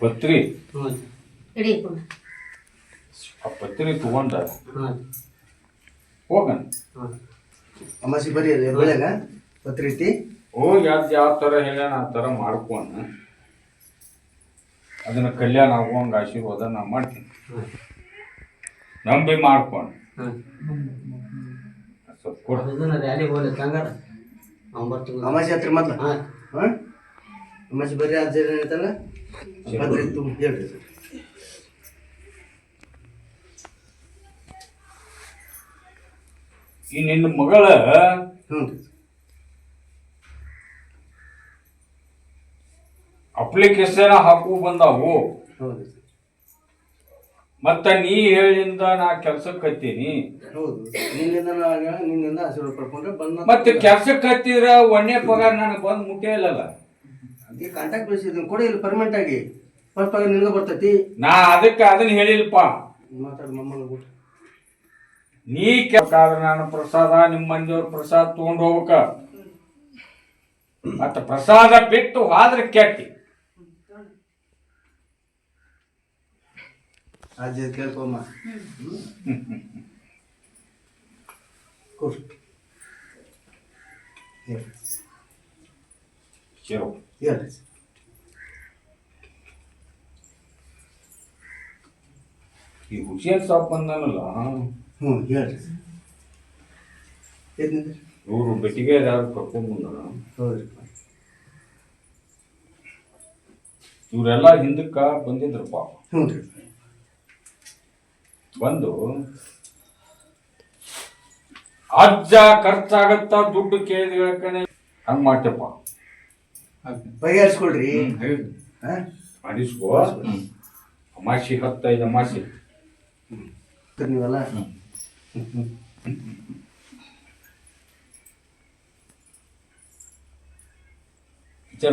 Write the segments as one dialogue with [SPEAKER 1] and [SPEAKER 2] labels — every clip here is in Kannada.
[SPEAKER 1] ಪತ್ರಿ. ಆ ಪತ್ರಿ ತಗೊಂಡ
[SPEAKER 2] ಹಾಂ
[SPEAKER 1] ಹೋಗಣ.
[SPEAKER 2] ಹಾಂ
[SPEAKER 3] ಅಮಾಸಿ ಬರೀ ಅಲ್ಲಿ ಬೆಳೆಗ ಪತ್ರಿತಿ
[SPEAKER 1] ಹೋಗಿ ಅದು ಯಾವ ಥರ ಹೇಳ್ಯಾನ ಆ ಥರ ಮಾಡ್ಕೋಣ. ಅದನ್ನ ಕಲ್ಯಾಣ ಆಗುವಂಗೆ ಆಶೀರ್ವಾದ ನಾ ಮಾಡ್ತೀನಿ.
[SPEAKER 2] ಹಾಂ
[SPEAKER 1] ನಂಬಿ ಮಾಡ್ಕೊಂಡು
[SPEAKER 2] ಹಾಂ
[SPEAKER 1] ಸ್ವಲ್ಪ ಕೊಡ.
[SPEAKER 3] ಅಮಾಸಿ ಹತ್ರ ಮೊದ್ಲ.
[SPEAKER 2] ಹಾಂ?
[SPEAKER 3] ಅಮಾಸಿ ಬರೀ ಅಜ್ಜ ಏನೈತಲ್ಲ ಅದ್ರ ತುಂಬ ಹೇಳ್ರಿ ಸರ್.
[SPEAKER 1] ಈ ನಿನ್ನ ಮಗಳ
[SPEAKER 3] ಹ್ಞೂ ರೀ
[SPEAKER 1] ಅಪ್ಲಿಕೇಶನ್ ಹಾಕು ಬಂದಾವು.
[SPEAKER 3] ಹೌದು ಸರ್.
[SPEAKER 1] ಮತ್ತ ನೀ ಹೇಳಿಂದ ನಾ ಕೆಲ್ಸಕ್ಕೆ ಹತ್ತೀನಿ.
[SPEAKER 3] ಹೌದು. ನಿನ್ನಿಂದ ನಾನು ನಿನ್ನಿಂದ ಆಶೀರ್ವಾದ ಪಡ್ಕೊಂಡ್ರೆ ಬಂದ
[SPEAKER 1] ಮತ್ತೆ ಕೆಲ್ಸಕ್ಕೆ ಹತ್ತಿದ್ರ ಒಣ್ಣೆ ಪಗಾರ ನನಗೆ ಬಂದು ಮುಟ್ಟೇ
[SPEAKER 3] ಅದೇ ಕಾಂಟ್ಯಾಕ್ಟ್ ಬೇಸ್ ಇದನ್ನ ಕೊಡಿ ಇಲ್ಲಿ ಪರ್ಮನೆಂಟ್ ಆಗಿ. ಫಸ್ಟ್ ಆಗ ನಿನಗೆ ಬರ್ತೈತಿ.
[SPEAKER 1] ನಾ ಅದಕ್ಕೆ ಅದನ್ನ ಹೇಳಿಲ್ಪ
[SPEAKER 3] ಮಾತಾಡಿ ಮಮ್ಮನ ಬಿಟ್ಟು
[SPEAKER 1] ನೀ ಕೆಲ್ಸಾದ್ರೆ ನಾನು ಪ್ರಸಾದ ನಿಮ್ಮ ಮಂದಿಯವ್ರ ಪ್ರಸಾದ ತಗೊಂಡು ಹೋಗ್ಬೇಕ. ಮತ್ತ ಪ್ರಸಾದ ಬಿಟ್ಟು ಹಾದ್ರೆ ಕೆಟ್ಟಿ.
[SPEAKER 3] ಅಜ್ಜ ಕೇಳ್ಕೊಮ್ಮ ಕೊಡು. ಹೇಳ್ರಿ
[SPEAKER 1] ಚಲೋ ಈ ಹುಷೇನ್ ಸಾಪ್ ಬಂದಾನಲ್ಲ?
[SPEAKER 3] ಹ್ಞೂ ಹೇಳ್ರಿ ಏನಿದೆ
[SPEAKER 1] ಇವರು ಬೆಟ್ಟಿಗೆ ಯಾರು ಕರ್ಕೊಂಡ್ ಬಂದಾರ? ಇವರೆಲ್ಲ ಹಿಂದಕ್ಕ ಬಂದಿದ್ರಪ್ಪ
[SPEAKER 3] ಹ್ಞೂ ರೀ.
[SPEAKER 1] ಬಂದು ಅಜ್ಜ ಖರ್ಚಾಗತ್ತ ದುಡ್ಡು ಕೇಳಿದ ಕಣೆ. ಹಂಗೆ ಮಾಡ್ತೇಪ್ಪ.
[SPEAKER 3] ಬಗೆಹರಿಸ್ಕೊಳ್ರಿ. ಹಾಂ?
[SPEAKER 1] ಮಾಡಿಸ್ಕೋ. ಅಮಾಸಿ ಹತ್ತೈದು ಅಮಾಸಿ.
[SPEAKER 3] ನೀವಲ್ಲ?
[SPEAKER 1] ವಿಚಾರ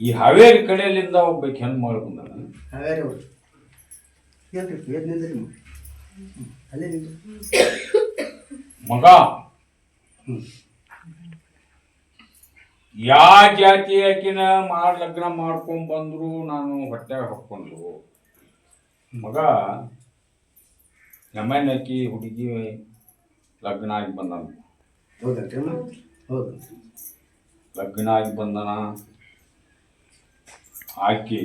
[SPEAKER 1] ಈ ಹಾವೇರಿ ಕಡೆಯಲ್ಲಿಂದ ಒಬ್ಬ ಹೆಣ್ಣು ಮಾಡ್ಕೊಂಡ
[SPEAKER 3] ಹಾವೇರಿ ಅವ್ರು. ಹೇಳ್ರಿ ಏನ್ ನಿಂದ್ರಿ ಅಲ್ಲೇ ನಿಂದ್ರಿ.
[SPEAKER 1] ಮಗ. ಯಾ ಜಾತಿ ಆಕಿನ ಮಾಡ್ ಲಗ್ನ ಮಾಡ್ಕೊಂಡ್ ಬಂದ್ರು ನಾನು ಹೊಟ್ಟೆಗೆ ಹಾಕೊಂಡ್ರು ಮಗ ನಮ್ಮನ್ನಕ್ಕಿ ಹುಡುಗಿ ಲಗ್ನ ಆಗಿ ಬಂದಾನ.
[SPEAKER 3] ಹೌದು.
[SPEAKER 1] ಲಗ್ನ ಆಗಿ ಬಂದನ. ಆಕಿ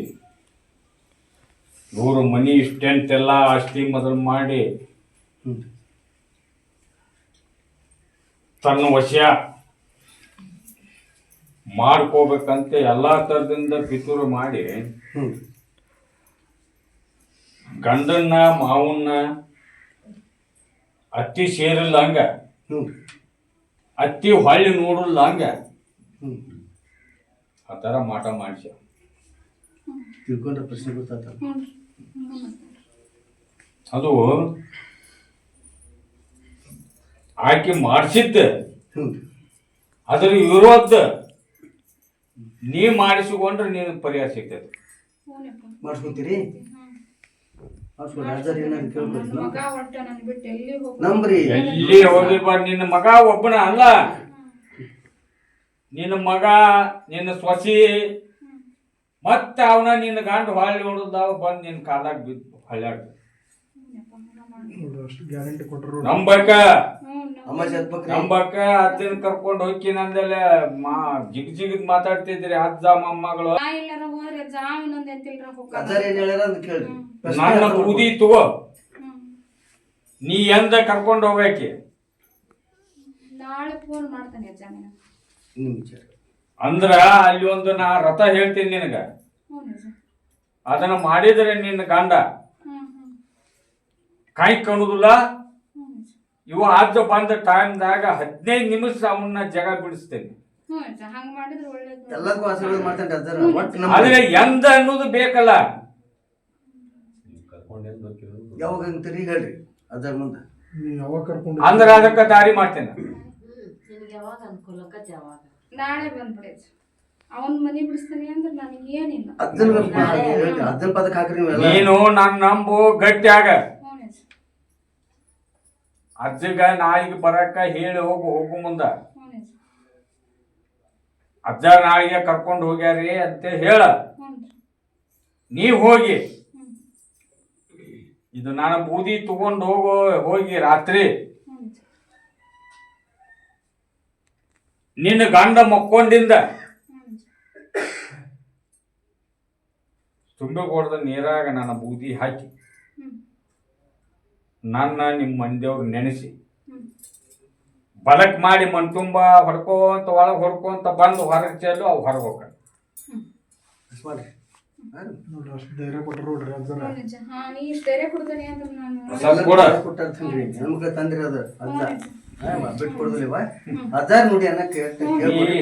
[SPEAKER 1] ಇವರು ಮನಿ ಇಷ್ಟೆಂತೆಲ್ಲ ಎಲ್ಲ ಆಸ್ತಿ ಮೊದಲು ಮಾಡಿ ತನ್ನ ವಶ ಮಾಡ್ಕೋಬೇಕಂತ ಎಲ್ಲಾ ಥರದಿಂದ ಪಿತೂರು ಮಾಡಿ
[SPEAKER 3] ಹ್ಞೂ
[SPEAKER 1] ಗಂಡನ್ನ ಮಾವನ್ನ ಅತ್ತಿ ಸೇರಿಲ್ಲ ಹಂಗ.
[SPEAKER 3] ಹ್ಞೂ
[SPEAKER 1] ಅತ್ತಿ ಹೊಳ್ಳಿ ನೋಡಿಲ್ಲ ಹಂಗ.
[SPEAKER 3] ಹ್ಞೂ
[SPEAKER 1] ಆ ಥರ ಮಾಟ ಮಾಡಿಸ
[SPEAKER 3] ತಿಳ್ಕೊಂಡ್ರೆ ಪ್ರಶ್ನೆ ಗೊತ್ತಾತ
[SPEAKER 1] ಅದು ಆಕೆ ಮಾಡಿಸಿದ್ದ. ಅದರ ವಿರೋಧ ನೀ ಮಾಡಿಸಿಕೊಂಡ್ರೆ ನೀನು ಪರಿಹಾರ ಸಿಗ್ತದೆ.
[SPEAKER 3] ಮಾಡಿಸ್ಕೊತೀರಿ? ನಂಬ್ರಿ.
[SPEAKER 1] ಎಲ್ಲಿ ಹೋಗಿರ್ಬಾರ್ದು ನಿನ್ನ ಮಗ ಒಬ್ಬನ ಅಲ್ಲ. ನಿನ್ನ ಮಗ ನಿನ್ನ ಸೊಸಿ ಮತ್ತೆ ಅವನ ನಿನ್ನ ಗಂಡ ಹೊಳ್ಳಿ ಹೊಡೆದಾವ ಬಂದು ನಿನ್ನ ಕಾಲಾಗ ಬಿದ್ದು ಕೊಟ್ಟರು ನಂಬಕ. ಕರ್ಕೊಂಡ್ ಅಜ್ಜನ ಕರ್ಕೊಂಡು ಹೋಗಿ ನಂದೆಲ್ಲ ಮಾ ಜಿಗ್ ಜಿಗ್ ಮಾತಾಡ್ತಿದ್ರಿ ಅಜ್ಜ ಮೊಮ್ಮಗಳು
[SPEAKER 4] ನಾ ಹೋದ್ರೆ ಇನ್ನೊಂದ್ ಎಂತಿಲ್ರ
[SPEAKER 3] ಕೇಳ್ರಿ.
[SPEAKER 1] ನನ್ನ ಬೂದಿ ತಗೋ. ನೀ ಎಂದ ಕರ್ಕೊಂಡ್ ಹೋಗ್ಬೇಕಿ
[SPEAKER 4] ನಾಳೆ ಫೋನ್ ಮಾಡ್ತಾನೆ ಅಜ್ಜಾಮಿನ
[SPEAKER 1] ಅಂದ್ರ ಅಲ್ಲಿ ಒಂದು ನಾ ರಥ ಹೇಳ್ತೀನಿ ನಿನಗ. ಅದನ್ನ ಮಾಡಿದ್ರೆ ನಿನ್ನ ಗಂಡ.
[SPEAKER 4] ಹ್ಮ್ ಹ್ಮ್.
[SPEAKER 1] ಕಾಯ್ ಕಾಣುದಿಲ್ಲ ಇವ ಆದ್ರ ಬಂದ ಟೈಮ್ದಾಗ ಹದಿನೈದು ನಿಮಿಷ ಅವನ್ನ ಜಗ ಬಿಡಿಸ್ತೇನೆ.
[SPEAKER 3] ಎಲ್ಲದಕ್ಕೂ ಮಾಡ್ತಾನೆ ಒಟ್ಟು ನಮ್ಮ
[SPEAKER 1] ಆದ್ರೆ ಎಂದ ಅನ್ನೋದು ಬೇಕಲ್ಲ.
[SPEAKER 3] ಯಾವಾಗ ಅಂತೀರಿ ಹೇಳ್ರಿ ಅದರ ಮುಂದೆ.
[SPEAKER 1] ಅಂದ್ರ ಅದಕ್ಕ ದಾರಿ ಮಾಡ್ತೇನೆ.
[SPEAKER 5] ನಿನಗೆ ಯಾವಾಗ ಯಾವಾಗ?
[SPEAKER 4] ನಾಳೆ ಅವನ್ ಮನಿ ಬಿಡಿಸ್ತಾನೆ ಅಂದ್ರೆ ನನಗೆ ಏನಿಲ್ಲ
[SPEAKER 3] ಹೇಳ್ರಿ ಅಜ್ಜನ್ ಪದಕ್ಕೆ ಹಾಕ್ರಿ ನೀವೆಲ್ಲ.
[SPEAKER 1] ನೀನು ನಾನು ನಂಬು ಗಟ್ಟಿ ಆಗ. ಅಜ್ಜಗ ನಾಯಿಗೆ ಬರಕ್ಕ ಹೇಳಿ ಹೋಗು ಹೋಗು ಮುಂದ. ಅಜ್ಜ ನಾಯಿಗೆ ಕರ್ಕೊಂಡು ಹೋಗ್ಯಾರಿ ಅಂತ ಹೇಳ. ನೀ ಹೋಗಿ. ಇದು ನಾನು ಬೂದಿ ತಗೊಂಡು ಹೋಗೋ, ಹೋಗಿ ರಾತ್ರಿ. ನಿನ್ನ ಗಂಡ ಮಕ್ಕೊಂಡಿಂದ
[SPEAKER 4] ತುಂಬಿಕೊಡ್ದ
[SPEAKER 1] ತುಂಬಿ ಕೊಡ್ದ ನೀರಾಗ ನನ್ನ ಬೂದಿ ಹಾಕಿ. ನನ್ನ ನಿಮ್ಮ ಮಂದಿಯವ್ರು ನೆನೆಸಿ. ಬಲಕ್ ಮಾಡಿ ಮಣ್ ತುಂಬ ಹೊಡ್ಕೋಂತ ಒಳಗೆ ಹೊಡ್ಕೊಂತ ಬಂದು ಹೊರಗೆ ಚೆಲ್ಲು ಅವು ಹೊರಗೆ ಹೋಗ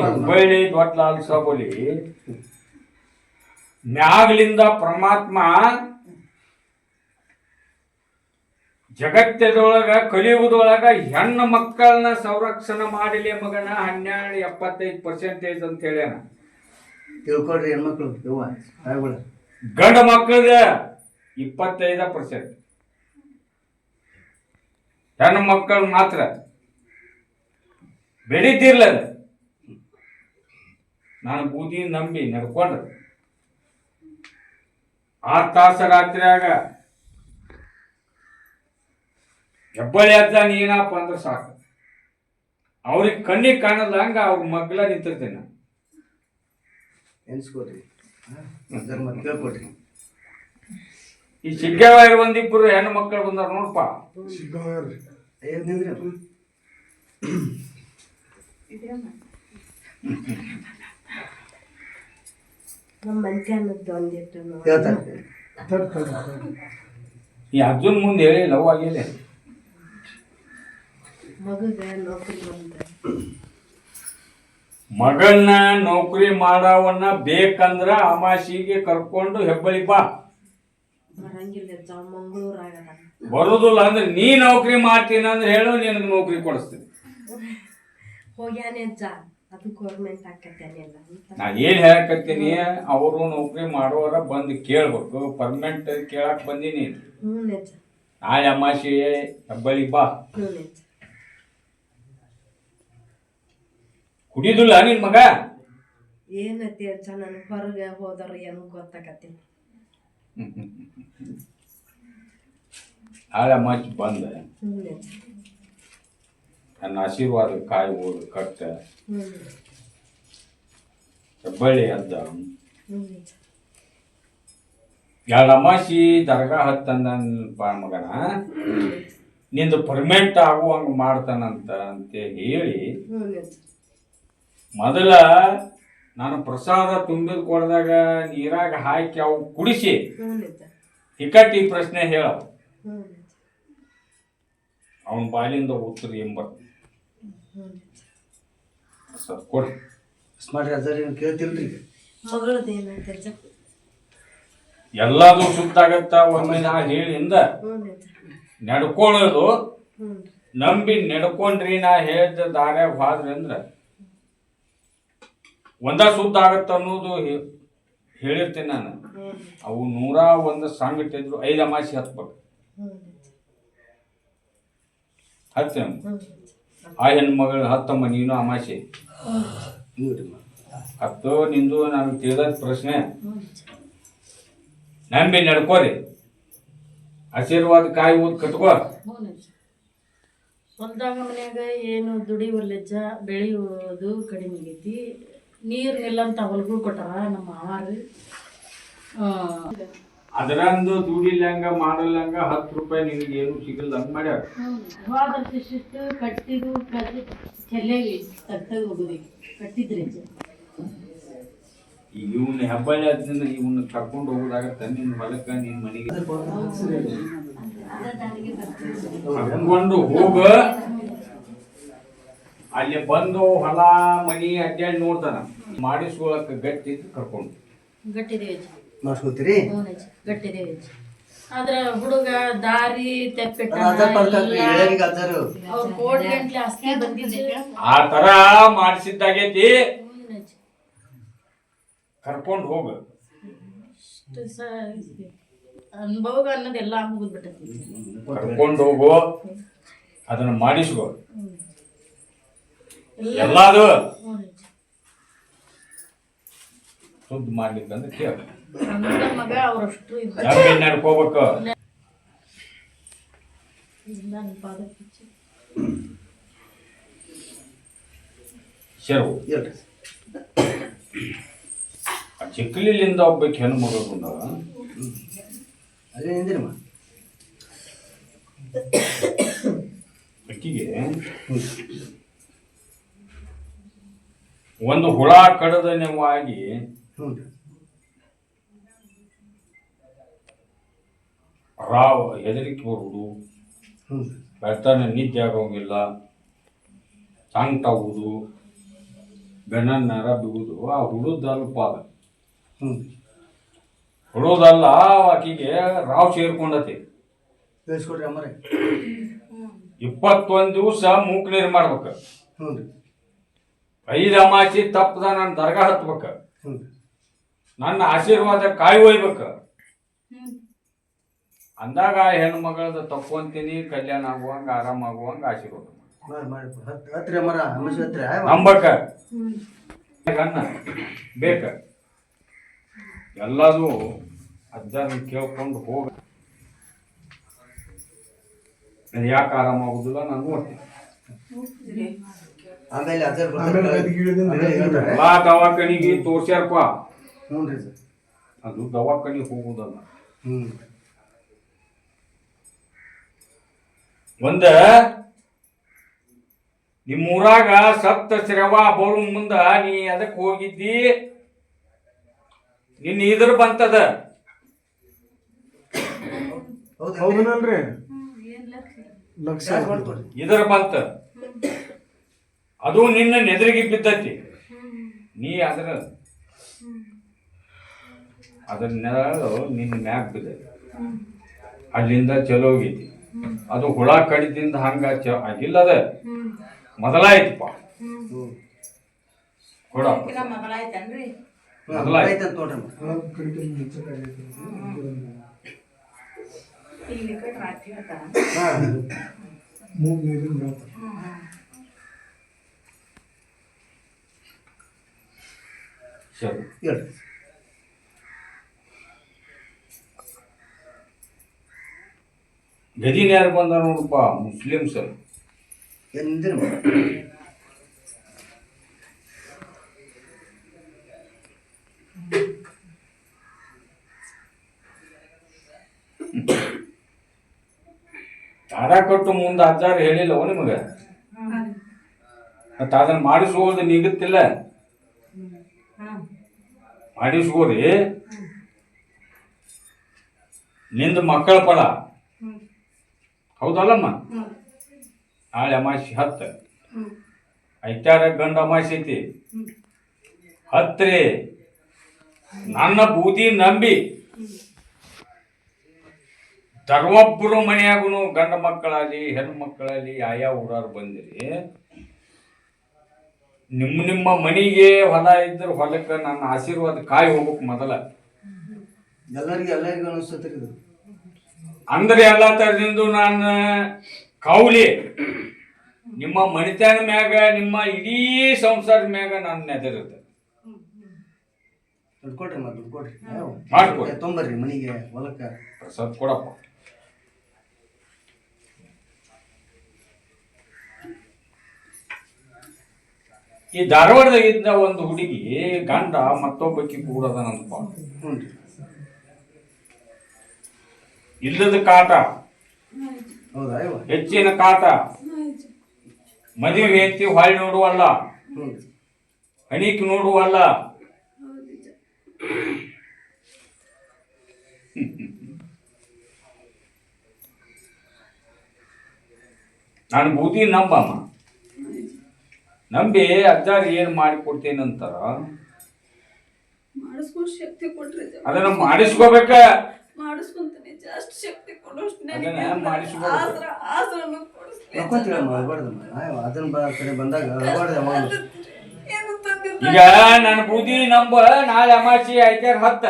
[SPEAKER 1] ಹುಬ್ಬಳ್ಳಿ ದೊಡ್ಡ ಸಬೋಲಿ ಮ್ಯಾಗ್ಲಿಂದ ಪರಮಾತ್ಮ ಜಗತ್ತದೊಳಗ ಕಲಿಯುವುದೊಳಗ ಹೆಣ್ಣು ಮಕ್ಕಳನ್ನ ಸಂರಕ್ಷಣೆ ಮಾಡಲಿ ಮಗನ ಹನ್ನೆರಡು ಎಪ್ಪತ್ತೈದು ಪರ್ಸೆಂಟೇಜ್ ಅಂತ ಹೇಳ್ಯಾನ.
[SPEAKER 3] ತಿಳ್ಕೊಡ್ರಿ ಹೆಣ್ಮಕ್ಳು ಯವ್ವ ತಾಯಿಗಳು.
[SPEAKER 1] ಗಂಡ ಮಕ್ಕಳದ ಇಪ್ಪತ್ತೈದ ಪರ್ಸೆಂಟ್ ಹೆಣ್ಣು ಮಕ್ಕಳು ಮಾತ್ರ. ಬೆಳೀತಿರ್ಲ ನಾನು ಬೂದಿ ನಂಬಿ ನಡ್ಕೊಂಡ್ರೆ ಆರು ತಾಸ ರಾತ್ರಿಯಾಗ ಹೆಬ್ಬಳ್ಳಿ ಅಜ್ಜ ನೀನಪ್ಪ ಅಂದ್ರೆ ಸಾಕು. ಅವ್ರಿಗೆ ಕಣ್ಣಿಗೆ ಕಾಣಲ್ಲ ಹಂಗ ಅವ್ರ ಮಗ್ಲ ನಿಂತಿರ್ತೀನಿ. ನಾನು
[SPEAKER 3] ಮತ್ತೆ ಕೇಳ್ಕೊಡ್ರಿ.
[SPEAKER 1] ಈ ಸಿಗ್ಗೇವಾಯರು ಒಂದಿಬ್ಬರು ಹೆಣ್ಣು ಮಕ್ಕಳು ಬಂದಾರ ನೋಡಪ್ಪ.
[SPEAKER 3] ಏನ್ ನಿಂದ್ರಿ.
[SPEAKER 5] ನಮ್ಮ ಒಂದಿಟ್ಟು
[SPEAKER 3] ಹೇಳ್ತಾರೆ.
[SPEAKER 1] ಈ ಅರ್ಜುನ್ ಮುಂದೆ ಹೇಳಿ ಲವ್ ಆಗಿಲ್ಲ.
[SPEAKER 5] ಮಗುಗ ನೌಕರಿ
[SPEAKER 1] ಮಾಡವನ್ನ ಬೇಕಂದ್ರ ಅಮಾಸಿಗೆ ಕರ್ಕೊಂಡು ಹೆಬ್ಬಳಿ ಬಾ. ಬರುದಿಲ್ಲ ಅಂದ್ರೆ ನೀ ನೌಕರಿ ಮಾಡ್ತೀನಿ ಅಂದ್ರೆ ಹೇಳು ನಿನಗೆ ನೌಕರಿ ಕೊಡಿಸ್ತೀನಿ. ನಾ ಏನ್ ಹೇಳಕತ್ತೀನಿ ಅವರು ನೌಕರಿ ಮಾಡೋರ ಬಂದು ಕೇಳ್ಬೇಕು ಪರ್ಮನೆಂಟ್ ಕೇಳಕ್ ಬಂದೀನಿ. ನಾಳೆ ಅಮಾಸಿ ಹೆಬ್ಬಳಿ ಬಾ
[SPEAKER 5] ಹ್ಞೂ ನಿಜ
[SPEAKER 1] ಕುಡಿಯುದಿಲ್ಲ ನಿನ್ ಮಗ?
[SPEAKER 5] ಏನತಿ ಅಜ್ಜ ನನ್ ಹೊರಗೆ ಹೋದವ್ರು ಏನು ಗೊತ್ತಾಗತ್ತಿಲ್ಲ
[SPEAKER 1] ಆಳ ಅಮಾಸಿ ಬಂದ. ನನ್ನ ಆಶೀರ್ವಾದ ಕಾಯಿ ಹೋದ ಕಟ್ಟ. ಹೆಬ್ಬಳ್ಳಿ ಅದ್ದ
[SPEAKER 5] ನಿಜ
[SPEAKER 1] ಎರಡು ಅಮಾಸಿ ದರ್ಗಾ ಹತ್ತಂದಪ್ಪ ಮಗನ? ನಿಂದು ಪರ್ಮನೆಂಟ್ ಆಗುವಂಗ ಮಾಡ್ತಾನಂತ ಅಂತ ಹೇಳಿ ಮೊದಲ ನಾನು ಪ್ರಸಾದ ತುಂಬಿದ ಕೊಡದಾಗ ನೀರಾಗ ಹಾಕಿ ಅವು ಕುಡಿಸಿ. ಇಕಟ್ಟಿ ಈ ಪ್ರಶ್ನೆ ಹೇಳ. ಅವ್ನ ಬಾಲಿಂದ ಉತ್ತರ ಎಂಬ ಸರ್ ಕೊಡಿ.
[SPEAKER 3] ಮಾಡ್ರಿ ಅಜ್ಜಾರ್ ಏನು ಕೇಳ್ತಿಲ್ರಿ?
[SPEAKER 1] ಎಲ್ಲಾದು ಸುತ್ತಾಗತ್ತ ಒಮ್ಮೆ ಹೇಳಿಂದ ನಡ್ಕೊಳ್ಳೋದು. ನಂಬಿ ನಡ್ಕೊಂಡ್ರಿ ನಾ ಹೇಳಿದ ದಾರ್ಯಾಗ ಹಾದ್ರಿ ಅಂದ್ರ ಒಂದ ಸುದ್ದ ಆಗತ್ತ ಅನ್ನೋದು ಹೇಳಿರ್ತೀನಿ ನಾನು. ಅವು ನೂರ ಒಂದ ಸಂಗಟ ಇದ್ರು ಐದು ಅಮಾಸಿ ಹತ್ಬೇಕು. ಹತ್ತ ಆ ಹೆಣ್ಮಗಳು ಹತ್ತಮ್ಮ ನೀನು ಅಮಾಸೆ. ಹತ್ತು ನಿಂದು ನಾನು ತಿಳಿದ ಪ್ರಶ್ನೆ. ನಂಬಿ ನಡ್ಕೋರಿ. ಆಶೀರ್ವಾದ ಕಾಯಿ ಊದ್ ಕಟ್ಕೋ.
[SPEAKER 5] ಹೊಲ್ದಾಗ ಮನ್ಯಾಗ ಏನು ದುಡಿವಲ್ಲಜ್ಜ ಬೆಳೆಯುವುದು ಕಡಿಮೆ ಆಗೈತಿ. ನೀರು ನಿಲ್ಲಂತ ಹೊಲಗಳು ಕೊಟ್ಟಾರ ನಮ್ಮ ಮಾವಾರು
[SPEAKER 1] ಅದರಂದು ದುಡಿಲಂಗ ಮಾಡಲಂಗ ಹತ್ತು ರೂಪಾಯಿ ನಿನಗೆ ಏನು ಸಿಗಲ್ಲ ಹಂಗ ಮಾಡ್ಯಾರ?
[SPEAKER 5] ಶಿಷ್ಟು ಕಟ್ಟಿದು ಕಟ್ಟಿ ಚೆಲ್ಲೆಗೆ ತಗ್ತಗ ಹೋಗುದಿ ಕಟ್ಟಿದ್ರಿ
[SPEAKER 1] ಈಗ. ಇವನ್ನ ಹೆಬ್ಬಳ್ಳಿ ಅದನ್ನ ಇವನ್ನ ಕರ್ಕೊಂಡು ಹೋಗೋದಾಗತ್ತ ನಿನ್ನ ಹೊಲಕ್ಕ ನಿನ್ನ ಮನೆಗೆ ಕರ್ಕೊಂಡು ಹೋಗ. ಅಲ್ಲಿ ಬಂದು ಹೊಲ ಮನಿ ಅಡ್ಡಾಡಿ ನೋಡ್ತಾನ ಮಾಡಿಸ್ಕೊಳಕ್ ಗಟ್ಟಿ ಇದ್ದು ಕರ್ಕೊಂಡು.
[SPEAKER 5] ಗಟ್ಟಿದೇವಿ ಅಜ್ಜ.
[SPEAKER 3] ಮಾಡ್ಸ್ಕೊತೀರಿ?
[SPEAKER 5] ಹ್ಞೂ ಅಜ್ಜ ಗಟ್ಟಿದೇವಿ ಅಜ್ಜ. ಆದ್ರ ಹುಡುಗ ದಾರಿ ತೆಪ್ಪಿಟ್ಟ ಅವ್ರ ಕೋಟಿ ಗಂಟ್ಲೆ ಆಸ್ತಿ ಬಂದಿದ್ದು
[SPEAKER 1] ಆ ತರ ಮಾಡಿಸಿದ್ದಾಗೈತಿ. ಕರ್ಕೊಂಡು ಹೋಗ.
[SPEAKER 5] ಅನುಭವ ಅನ್ನೋದೆಲ್ಲ ಮುಗಿದ್ಬಿಟ್ಟೈತಿ
[SPEAKER 1] ಕರ್ಕೊಂಡು ಹೋಗು. ಅದನ್ನ ಮಾಡಿಸ್ಕೋ. ಎಲ್ಲಾದು?
[SPEAKER 5] ಅಜ್ಜ
[SPEAKER 1] ಶುದ್ಧ ಮಾಡ್ಲಿಕ್ಕಂದ್ರೆ ಕೇಳ
[SPEAKER 5] ಮಗ ಅವರಷ್ಟು ಇದ್ದ
[SPEAKER 1] ಜಮೀನ್ ನಡ್ಕೋಬೇಕು. ಶೆರವು ಚಿಕ್ಕಲಿಲಿಂದ ಒಬ್ಬಕ್ಕೆ ಹೆಣ್ಣು ಮಗಳು ಬಂದವ.
[SPEAKER 3] ಅಲ್ಲೇ ನಿಂದಿರಮ್ಮ
[SPEAKER 1] ಅಕ್ಕಿಗೆ ಒಂದು ಹುಳ ಕಡದ ನೆವಾಗಿ
[SPEAKER 3] ಹ್ಞೂ
[SPEAKER 1] ರಾವ್ ಹೆದರಿಕೆ ಬರುವುದು. ಬೆಳ್ತಾನೆ ನಿದ್ದೆ ಆಗೋಂಗಿಲ್ಲ. ಸಾಂಗ್ ಆಗುವುದು ಬೆನ್ನ ನರ ಬಿಗುದು ಆ ಹುಡುದಲ್ಪ ಅದ ಹುಡುದಲ್ಲ ಆಕಿಗೆ ರಾವ್ ಸೇರ್ಕೊಂಡತಿ. ಇಪ್ಪತ್ತೊಂದು ದಿವಸ ಮೂಕ್ ನೀರು ಮಾಡ್ಬೇಕು.
[SPEAKER 3] ಹ್ಞೂ ರೀ
[SPEAKER 1] ಐದು ಅಮಾಸಿ ತಪ್ಪದ ನನ್ನ ದರ್ಗಾ ಹತ್ಬೇಕು. ನನ್ನ ಆಶೀರ್ವಾದ ಕಾಯಿ ಒಯ್ಬೇಕು ಅಂದಾಗ ಹೆಣ್ಣು ಮಗಳದ ಅಂತೀನಿ ಕಲ್ಯಾಣ ಆಗುವಂಗ ಆರಾಮ ಆಗುವಂಗ ಆಶೀರ್ವಾದ ನಂಬಕ. ಅನ್ನ ಬೇಕ. ಎಲ್ಲದು ಅಜ್ಜನ ಕೇಳ್ಕೊಂಡು ಹೋಗ. ಯಾಕೆ ಆರಾಮ ಆಗುದಿಲ್ಲ ನಾನು ನೋಡ್ತೀನಿ.
[SPEAKER 3] ಆಮೇಲೆ ಅದರ
[SPEAKER 6] ಆಮೇಲೆ ಅದಕ್ಕೆ ಇಳಿದಿಂದ
[SPEAKER 3] ಹೇಳ್ತಾರೆ.
[SPEAKER 1] ಎಲ್ಲಾ ದವಾಖಾನಿಗೆ ತೋರ್ಸ್ಯಾರಪ್ಪ.
[SPEAKER 3] ಹ್ಞೂ ರೀ ಸರ್.
[SPEAKER 1] ಅದು ದವಾಖಾನಿಗೆ ಹೋಗುದಲ್ಲ.
[SPEAKER 3] ಹ್ಞೂ
[SPEAKER 1] ಒಂದ ನಿಮ್ಮೂರಾಗ ಸಪ್ತ ಶ್ರವ ಬರು ಮುಂದ ನೀ ಅದಕ್ಕೆ ಹೋಗಿದ್ದಿ? ನಿನ್ನ ಇದ್ರ ಬಂತದ?
[SPEAKER 3] ಹೌದು.
[SPEAKER 6] ಹೌದನಲ್ರಿ ಲಕ್ಷ?
[SPEAKER 1] ಇದ್ರ ಬಂತ? ಅದು ನಿನ್ನ ನೆದರಿಗೆ ಬಿದ್ದತಿ. ನೀ ಅದರ ಅದ್ರ ನೆರಳು ನಿನ್ನ ಮ್ಯಾಗ ಬಿದ್ದ ಅಲ್ಲಿಂದ ಚಲೋ ಹೋಗೈತಿ ಅದು ಹುಳ ಕಡಿದಿಂದ ಹಂಗ ಚ ಆಗಿಲ್ಲದ ಮೊದಲಾಯ್ತಪ್ಪ
[SPEAKER 3] ಹ್ಞೂ
[SPEAKER 1] ಕೊಡಪ್ಪ
[SPEAKER 3] ಹ್ಞೂ
[SPEAKER 1] ಮೊದಲ
[SPEAKER 3] ಆಯ್ತು ಅಂತ ನೋಡ್ರಿ ಅಮ್ಮ
[SPEAKER 6] ಕಡಿಕೆ ಮುಚ್ಚಕ್ಕಾಗೈತೆ.
[SPEAKER 3] ಹಾಂ
[SPEAKER 6] ಮೂಗ್ ನೀರಿನ ಗಾತ್ರ.
[SPEAKER 1] ಸರಿ
[SPEAKER 3] ಹೇಳ್ರಿ
[SPEAKER 1] ಗದಿನ ಯಾರು ಬಂದ ನೋಡಪ್ಪ? ಮುಸ್ಲಿಮ್ಸ್
[SPEAKER 3] ನಿಂದಿರಮ್ಮ
[SPEAKER 1] ದಾರ ಕಟ್ಟು ಮುಂದೆ ಅಜ್ಜಾರು ಹೇಳಿಲ್ಲವೋ ನಿಮಗೆ? ಮತ್ತ ಅದನ್ನ ಮಾಡಿಸ್ಕೋದು ನಿಗುತ್ತಿಲ್ಲ. ಮಾಡಿಸ್ಕೋರಿ ನಿಂದ ಮಕ್ಕಳ ಫಲ ಹೌದಲ್ಲಮ್ಮ? ನಾಳೆ ಅಮಾಸಿ ಹತ್ತ. ಐತಾರ ಗಂಡ ಅಮಾಸಿ ಐತಿ. ಹತ್ರಿ. ನನ್ನ ಬೂದಿ ನಂಬಿ. ಧರ್ಮೊಬ್ಬರು ಮನೆಯಾಗೂ ಗಂಡ ಮಕ್ಕಳಾಗಲಿ, ಹೆಣ್ಣು ಮಕ್ಕಳಾಗಲಿ ಆಯಾ ಊರಾರು ಬಂದಿರಿ ನಿಮ್ಮ ನಿಮ್ಮ ಮನೆಗೆ ಹೊಲ ಇದ್ರೆ ಹೊಲಕ್ಕೆ ನನ್ನ ಆಶೀರ್ವಾದ ಕಾಯಿ ಹೋಗ್ಬೇಕು ಮೊದಲ.
[SPEAKER 3] ಎಲ್ಲರಿಗೂ ಎಲ್ಲರಿಗೂ ಅನಿಸ್ತೈತ್ರಿ ಇದು.
[SPEAKER 1] ಅಂದ್ರೆ ಎಲ್ಲ ತರದಿಂದ ನಾನು ಕೌಲಿ. ನಿಮ್ಮ ಮನಿತನ ಮ್ಯಾಗ ನಿಮ್ಮ ಇಡೀ ಸಂಸಾರದ ಮ್ಯಾಗ ನಾನು ನೆದರುತ್ತೆ
[SPEAKER 3] ದುಡ್ಡು ಕೊಡ್ರಿ ಮತ್ತೆ ದುಡ್ಡು ಕೊಡ್ರಿ.
[SPEAKER 1] ಮಾಡ್ಕೊಡಿ.
[SPEAKER 3] ತೊಂಬರ್ರಿ ಮನೆಗೆ ಹೊಲಕ್ಕೆ.
[SPEAKER 1] ಸ್ವಲ್ಪ ಕೊಡಪ್ಪ. ಈ ಧಾರವಾಡದಾಗಿದ್ದ ಒಂದು ಹುಡುಗಿ ಗಂಡ ಮತ್ತೊಬ್ಬಕ್ಕಿ ಕೂಡದ
[SPEAKER 3] ಹ್ಞೂ ರೀ
[SPEAKER 1] ಇಲ್ಲದ ಕಾಟ ಹೆಚ್ಚಿನ ಕಾಟ ಮದುವೆ ಹೆಂಡತಿ ಹೊಳ್ಳಿ ನೋಡುವಲ್ಲ
[SPEAKER 3] ಅನೇಕ
[SPEAKER 1] ಹಣಿಕ್ ನೋಡುವಲ್ಲ. ನಾನು ಬೂದಿ ನಂಬಮ್ಮ. ನಂಬಿ ಅಜ್ಜಾರು ಏನು ಮಾಡಿ ಅಂತಾರ?
[SPEAKER 4] ಮಾಡಿಸ್ಕೊಂಡು ಶಕ್ತಿ ಕೊಟ್ರಿ
[SPEAKER 1] ಅದನ್ನ ಮಾಡಿಸ್ಕೋಬೇಕ.
[SPEAKER 4] ಮಾಡಿಸ್ಕೊಂತೀನಿ. ಜಾಸ್ತಿ ಶಕ್ತಿ ಕೊಡೋಷ್ಟು
[SPEAKER 1] ಅದನ್ನ ಮಾಡಿಸ್ಬೇಕು.
[SPEAKER 4] ಆಸರ ಆಸರನು ಕೊಡಿಸ್ತೀನಿ
[SPEAKER 3] ನಕ್ಕೊಂತೀವಮ್ಮ ಅಳ್ಬಾರ್ದಮ್ಮ ಆಯ್ವ ಅದನ್ನ ಬ ಕಡೆ ಬಂದಾಗ ಅಳ್ಬಾರ್ದು
[SPEAKER 4] ಏನು
[SPEAKER 1] ಈಗ ನನ್ನ ಬೂದಿ ನಂಬ ನಾಳೆ ಅಮಾಸಿ ಐತಾರ ಹತ್ತ.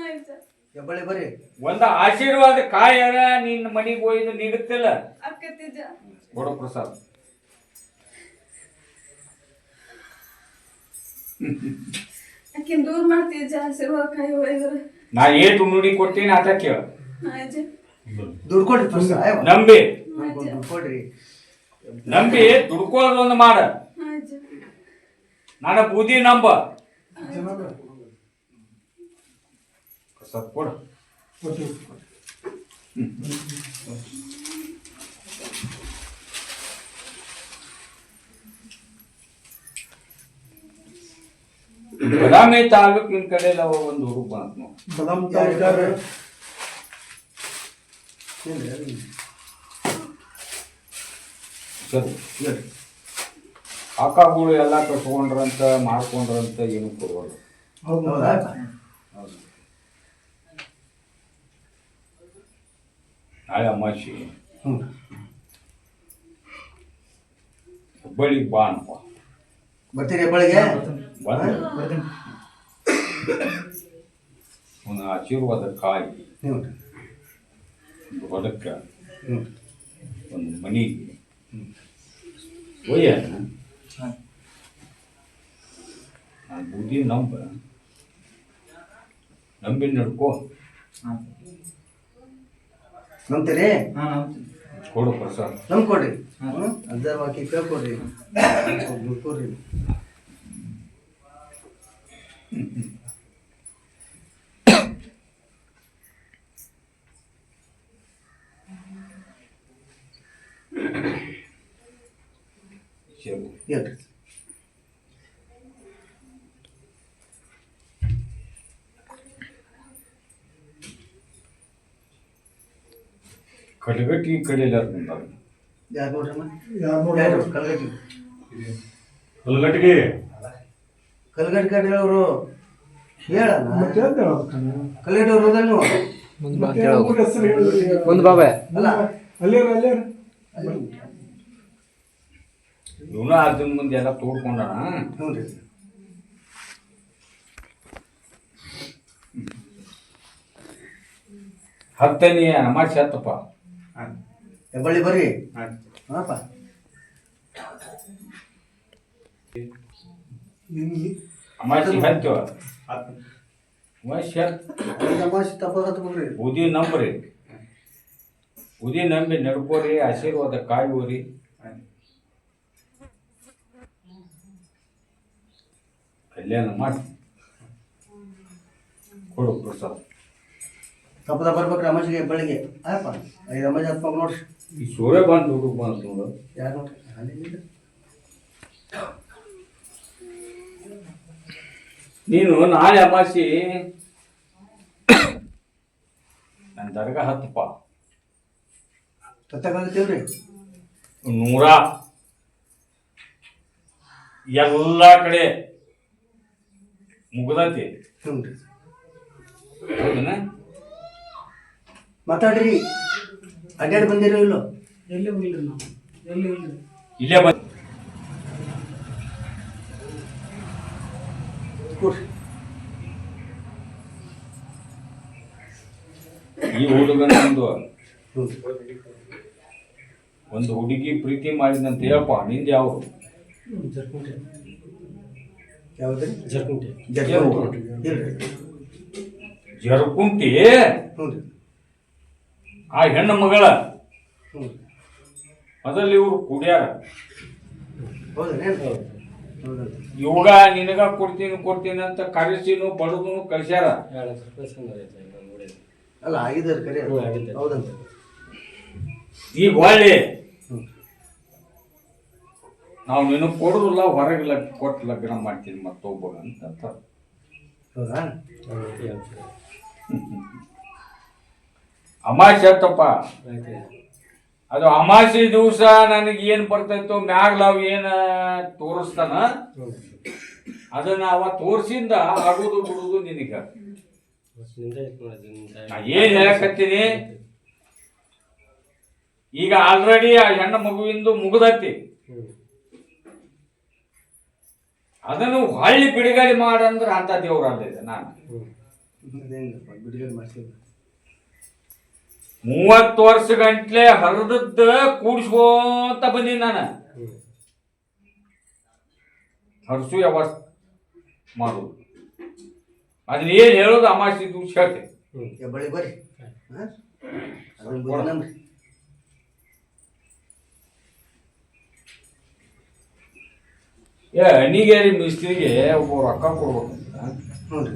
[SPEAKER 4] ಆಯ್ತು
[SPEAKER 3] ಹೆಬ್ಬಳ್ಳಿ ಬರ್ರಿ.
[SPEAKER 1] ಒಂದ ಆಶೀರ್ವಾದ ಕಾಯ ನಿನ್ನ ಮನಿಗೆ ಒಯ್ದು
[SPEAKER 4] ನೀಡುತ್ತಿಲ್ಲ.
[SPEAKER 1] ಬಡ ಪ್ರಸಾದ್
[SPEAKER 4] ಆಕಿನ್ ದೂರ ಮಾಡ್ತೀವಿ ಜಾಸ್ತಿ? ಕೈ ಒಯ್ದ್ರೆ
[SPEAKER 1] ನಾ ಏಟು ನುಡಿ ಕೊಟ್ಟೇನಿ ಆತ ಕೇಳ.
[SPEAKER 3] ದುಡ್ಡು ಕೊಡ್ರಿ
[SPEAKER 1] ನಂಬಿ.
[SPEAKER 3] ದುಡ್ಡು ಕೊಡ್ರಿ
[SPEAKER 1] ನಂಬಿ ಒಂದು ಮಾಡ. ನನ್ನ ಬೂದಿ ನಂಬ. ಸ್ವಲ್ಪ ಕೊಡು. ಬದಾಮಿ ತಾಲೂಕಿನ ಕಡೆ ಎಲ್ಲ ಒಂದು ಊರು ಬಂತ ನಾವು
[SPEAKER 6] ಬದಾಮ್
[SPEAKER 1] ಹೇಳಿ? ಕಾಕಾಗಳು ಎಲ್ಲ ಕಟ್ಕೊಂಡ್ರಂತ ಮಾಡ್ಕೊಂಡ್ರಂತ ಏನು
[SPEAKER 6] ಹೌದಾ
[SPEAKER 1] ನಾಳೆ
[SPEAKER 3] ಹ್ಞೂ
[SPEAKER 1] ಹುಬ್ಬಳ್ಳಿಗೆ ಬಾ ಅನ್ಪ
[SPEAKER 3] ಬರ್ತೀರಿ ಹೆಬ್ಬಳಿಗೆ?
[SPEAKER 1] ಬರ್ತೀನಿ. ಒಂದು ಆಶೀರ್ವಾದ ಕಾಯಿ.
[SPEAKER 3] ಹ್ಞೂ
[SPEAKER 1] ಒಂದು ಹೊಲಕ್ಕೆ.
[SPEAKER 3] ಹ್ಞೂ
[SPEAKER 1] ಒಂದು ಮನೆಗೆ ಒಯ್ಯ ನಾನು ಬುದ್ಧಿ ನಂಬ. ನಂಬಿ ನಡ್ಕೋ.
[SPEAKER 3] ನಂಬ್ತೀರಿ?
[SPEAKER 1] ಹಾಂ ಪ್ರಸಾದ
[SPEAKER 3] ನಮ್ ಕೊಡ್ರಿ. ಅಜ್ಜಾರ ವಾಕಿ ಕೇಳ್ಕೊಡ್ರಿ ಕೊಡ್ರಿ.
[SPEAKER 1] ಸರಿ
[SPEAKER 3] ಹೇಳ್ರಿ
[SPEAKER 1] ಈ ಕಡೆ ಎಲ್ಲಾರು
[SPEAKER 3] ಯಾರು ನೋಡ್ರಮ್ಮ
[SPEAKER 6] ಯಾರು
[SPEAKER 3] ಕಲ್ಗಟ್ಟಿ
[SPEAKER 1] ಕಲ್ಲಗಟ್ಟಿಗೆ
[SPEAKER 3] ಕಲ್ಗಟ್ಟಿ ಕಡೆ ಹೇಳೋರು ಹೇಳಲ್ಲ.
[SPEAKER 6] ಮತ್ತೆ ಅಂತ ಹೇಳೋದು ಕಣೆ.
[SPEAKER 3] ಕಲ್ಗಟ್ಟಿ ಅವ್ರು ಹೋದಲ್ಲ ನೀವು
[SPEAKER 6] ಮತ್ತೆ ಅವ್ರ ಹೆಸರು ಹೇಳಿದ್ರಿ.
[SPEAKER 3] ಅಲ್ಲ
[SPEAKER 6] ಅಲ್ಲೇ. ಇರು, ಅಲ್ಲೇ ಇರು.
[SPEAKER 1] ಇವನು ಅದನ್ನ ಮುಂದೆ ಎಲ್ಲ ತೋಡ್ಕೊಂಡಣ
[SPEAKER 3] ಹ್ಞೂ ರೀ
[SPEAKER 1] ಹತ್ತಪ್ಪ.
[SPEAKER 3] ಹೆಬ್ಬಳ್ಳಿ ಬರ್ರಿ. ಹಾಪ.
[SPEAKER 1] ಅಮಾಸಿ ಹತ್ತವ ಅಮಾಸಿ ಹತ್ತು
[SPEAKER 3] ತಮಾಷೆ ತಪ್ಪ ಹತ್ಬೇಕ್ರಿ
[SPEAKER 1] ಉದಿ ನಂಬ್ರಿ. ಉದಿ ನಂಬಿ ನಡ್ಕೋರಿ ಆಶೀರ್ವಾದ ಕಾಯುವರಿ. ಕಲ್ಯಾಣ ಮಾಡಿ. ಕೊಡು ಪ್ರಸಾದ.
[SPEAKER 3] ತಪ್ಪದ ಬರ್ಬೇಕ್ರಿ ಅಮಾಸಿಗೆ ಬೆಳಿಗ್ಗೆ ಆಯಪ್ಪ ಐದು ರಮೇಶ್ ಹತ್ಮಕ್ ನೋಡ್ರಿ.
[SPEAKER 1] ಈ ಸೂರ್ಯ ಬಂದು ಹುಡುಗ ಬಂತು ನೋಡು.
[SPEAKER 3] ಯಾರು ನೋಡ್ರಿ? ಅಲ್ಲಿ.
[SPEAKER 1] ನೀನು ನಾಳೆ ಅಮಾಸಿ ನನ್ನ ದರ್ಗಾ ಹತ್ತಪ್ಪ.
[SPEAKER 3] ತತ್ತಕ್ಕಾಗತ್ತೀವ್ರಿ
[SPEAKER 1] ನೂರ. ಎಲ್ಲ ಕಡೆ ಮುಗ್ದತಿ.
[SPEAKER 3] ಹ್ಞೂ ರೀ
[SPEAKER 1] ಹೌದನ?
[SPEAKER 3] ಮಾತಾಡ್ರಿ. ಅಡ್ಡಾಡಿ ಬಂದಿರೋ ಇಲ್ಲೋ?
[SPEAKER 5] ಎಲ್ಲಿ ಹೋಗಿಲ್ಲ ನಾವು? ಎಲ್ಲಿ ಹೋಗಿಲ್ಲ
[SPEAKER 1] ಇಲ್ಲೇ ಬಂದ ಈ ಹುಡುಗನ ಒಂದು ಒಂದು ಹುಡುಗಿ ಪ್ರೀತಿ ಮಾಡಿದಂತ ಹೇಳಪ್ಪ ನಿಂದ ಯಾವ
[SPEAKER 3] ಯಾವ್ದ್ರಿ
[SPEAKER 2] ಜರ್ಕುಂಟಿ.
[SPEAKER 3] ಜರ್ಕುಂಟಿ.
[SPEAKER 1] ಜರ್ಕುಂಟಿ. ಆ ಹೆಣ್ಣು ಮಗಳ.
[SPEAKER 3] ಹ್ಞೂ
[SPEAKER 1] ಮೊದಲು ಇವ್ರು ಕುಡಿಯಾರ? ಇವಾಗ ನಿನಗ ಕೊಡ್ತೀನಿ ಕೊಡ್ತೀನಿ ಅಂತ ಕರೆಸಿನು ಬಡದು ಕಳಿಸ್ಯಾರ?
[SPEAKER 3] ಅಲ್ಲ ಆಗಿದ್ದಾರೆ ಕರೆ. ಹೌದಂತ.
[SPEAKER 1] ಈಗ ಹೊಳ್ಳಿ
[SPEAKER 3] ಹ್ಞೂ
[SPEAKER 1] ನಾವು ನಿನಗೆ ಕೊಡೋದಿಲ್ಲ ಹೊರಗೆ ಲಗ್ ಕೊಟ್ಟು ಲಗ್ನ ಮಾಡ್ತೀನಿ ಮತ್ತೊಬ್ಬ ಅಂತ.
[SPEAKER 3] ಹೌದಾ?
[SPEAKER 1] ಅಮಾಸೆ ಅಂತಪ್ಪ. ಅದು ಅಮಾಸೆ ದಿವಸ ನನಗೆ ಏನು ಬರ್ತೈತು ಮ್ಯಾಗ ನಾವು ಏನು ತೋರಿಸ್ತಾನ? ಅದನ್ನ ಅವ ತೋರಿಸಿಂದ ಆಗೋದು ಬಿಡುದು ನಿನಗ. ಏನ್ ಹೇಳಕತ್ತೀನಿ? ಈಗ ಆಲ್ರೆಡಿ ಆ ಹೆಣ್ಣು ಮಗುವಿಂದು ಮುಗ್ದತಿ. ಅದನ್ನು ಹೊಳ್ಳಿ ಬಿಡುಗಡೆ ಮಾಡಂದ್ರ ಅಂತ ದೇವ್ರಲ್ಲಿದೆ ನಾನು.
[SPEAKER 3] ಅದೇನಪ್ಪ ಬಿಡುಗಡೆ ಮಾಡ್ತೀವಿ
[SPEAKER 1] ಮೂವತ್ತು ವರ್ಷ ಗಂಟ್ಲೆ ಹರಿದದ್ದ ಕೂಡಿಸ್ಕೋತ ಬಂದೀನಿ ನಾನು. ಹರಸು ಯಾವ ಮಾಡೋದು ಅದನ್ನ ಏನ್ ಹೇಳೋದು ಅಮಾಸಿ ದಿವಸ ಹೇಳ್ತೇನೆ
[SPEAKER 3] ಬಳಿ ಬರ್ರಿ. ರೀ
[SPEAKER 1] ಏ ಹಣ್ಣಿಗೇರಿ ಮಿಸ್ತ್ರಿಗೆ ಒಬ್ಬ ರೊಕ್ಕ ಕೊಡ್ಬೇಕು
[SPEAKER 3] ಹ್ಞೂ ರೀ